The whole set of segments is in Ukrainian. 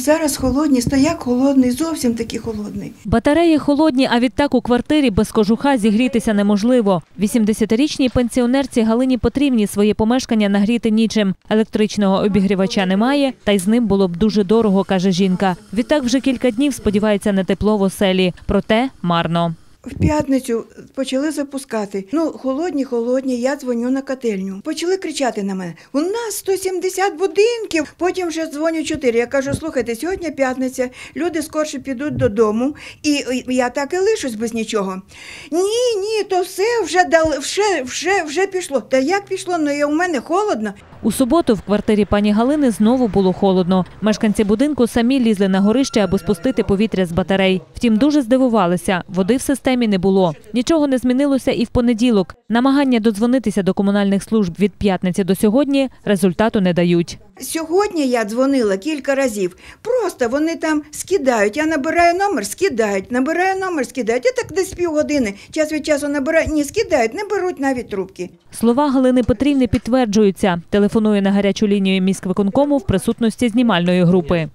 Зараз холодні, стояк холодний, зовсім такий холодний. Батареї холодні, а відтак у квартирі без кожуха зігрітися неможливо. 80-річній пенсіонерці Галині Потрібні своє помешкання нагріти нічим. Електричного обігрівача немає, та й з ним було б дуже дорого, каже жінка. Відтак вже кілька днів сподівається на тепло в оселі. Проте марно. В п'ятницю почали запускати. Ну, холодні, холодні, я дзвоню на котельню. Почали кричати на мене: у нас 170 будинків. Потім вже дзвоню 4. Я кажу, слухайте, сьогодні п'ятниця, люди скорше підуть додому, і я так і лишусь без нічого. Ні, ні, то все вже дали, вже, вже, вже пішло. Та як пішло? Ну і у мене холодно. У суботу в квартирі пані Галини знову було холодно. Мешканці будинку самі лізли на горище, аби спустити повітря з батарей. Втім, дуже здивувалися. Води в системі не було. Нічого не змінилося і в понеділок. Намагання додзвонитися до комунальних служб від п'ятниці до сьогодні результату не дають. Сьогодні я дзвонила кілька разів. Просто вони там скидають. Я набираю номер, скидають, набираю номер, скидають. Я так десь півгодини час від часу набираю. Ні, скидають, не беруть навіть трубки. Слова Галини Петрівни підтверджуються. Телефонує на гарячу лінію міськвиконкому в присутності знімальної групи.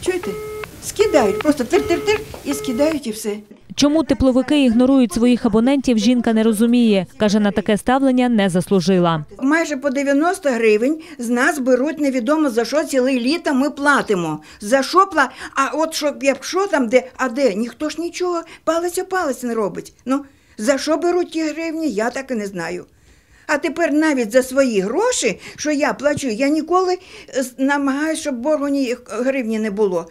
Чуєте? Скидають, просто тир-тир-тир і скидають і все. Чому тепловики ігнорують своїх абонентів, жінка не розуміє. Каже, на таке ставлення не заслужила. Майже по 90 гривень з нас беруть невідомо за що ціле літо ми платимо. За що пла... А от що, якщо там де, а де, ніхто ж нічого, палець о палець не робить. Ну, за що беруть ті гривні, я так і не знаю. А тепер навіть за свої гроші, що я плачу, я ніколи намагаюся, щоб боргу ні гривні не було.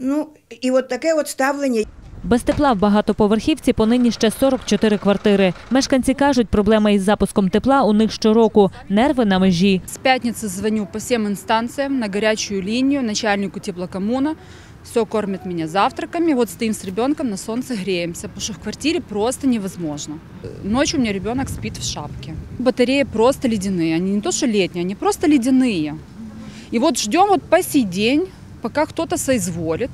Ну, і от таке от ставлення. Без тепла в багатоповерхівці понині ще 44 квартири. Мешканці кажуть, проблема із запуском тепла у них щороку. Нерви на межі. С пятницы звоню по всем инстанциям на горячую линию начальнику теплокоммуна. Все кормит меня завтраками. Вот стоим с ребенком на солнце греемся, потому что в квартире просто невозможно. Ночью у меня ребенок спит в шапке. Батареи просто ледяные. Они не то что летние, они просто ледяные. И вот ждем вот по сей день, пока кто-то соизволит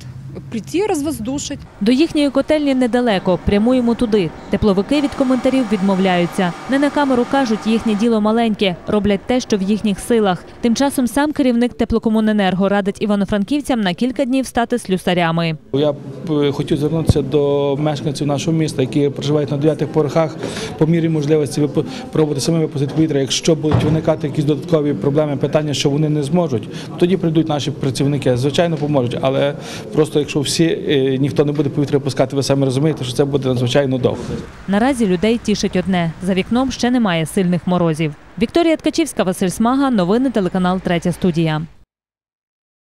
прийти развоздушить. До їхньої котельні недалеко. Прямуємо туди. Тепловики від коментарів відмовляються. Не на камеру кажуть, їхнє діло маленьке. Роблять те, що в їхніх силах. Тим часом сам керівник теплокомуненерго радить івано-франківцям на кілька днів стати слюсарями. Я б е, хотів звернутися до мешканців нашого міста, які проживають на дев'ятих поверхах, по мірі можливості пробувати самі випустити повітря. Якщо будуть виникати якісь додаткові проблеми, питання, що вони не зможуть, тоді прийдуть наші працівники. Звичайно, поможуть, але просто якщо всі е, ніхто не буде повітря пускати, ви самі розумієте, що це буде надзвичайно довго. Наразі людей тішить одне. За вікном ще немає сильних морозів. Вікторія Ткачівська, Василь Смага. Новини телеканал Третя студія.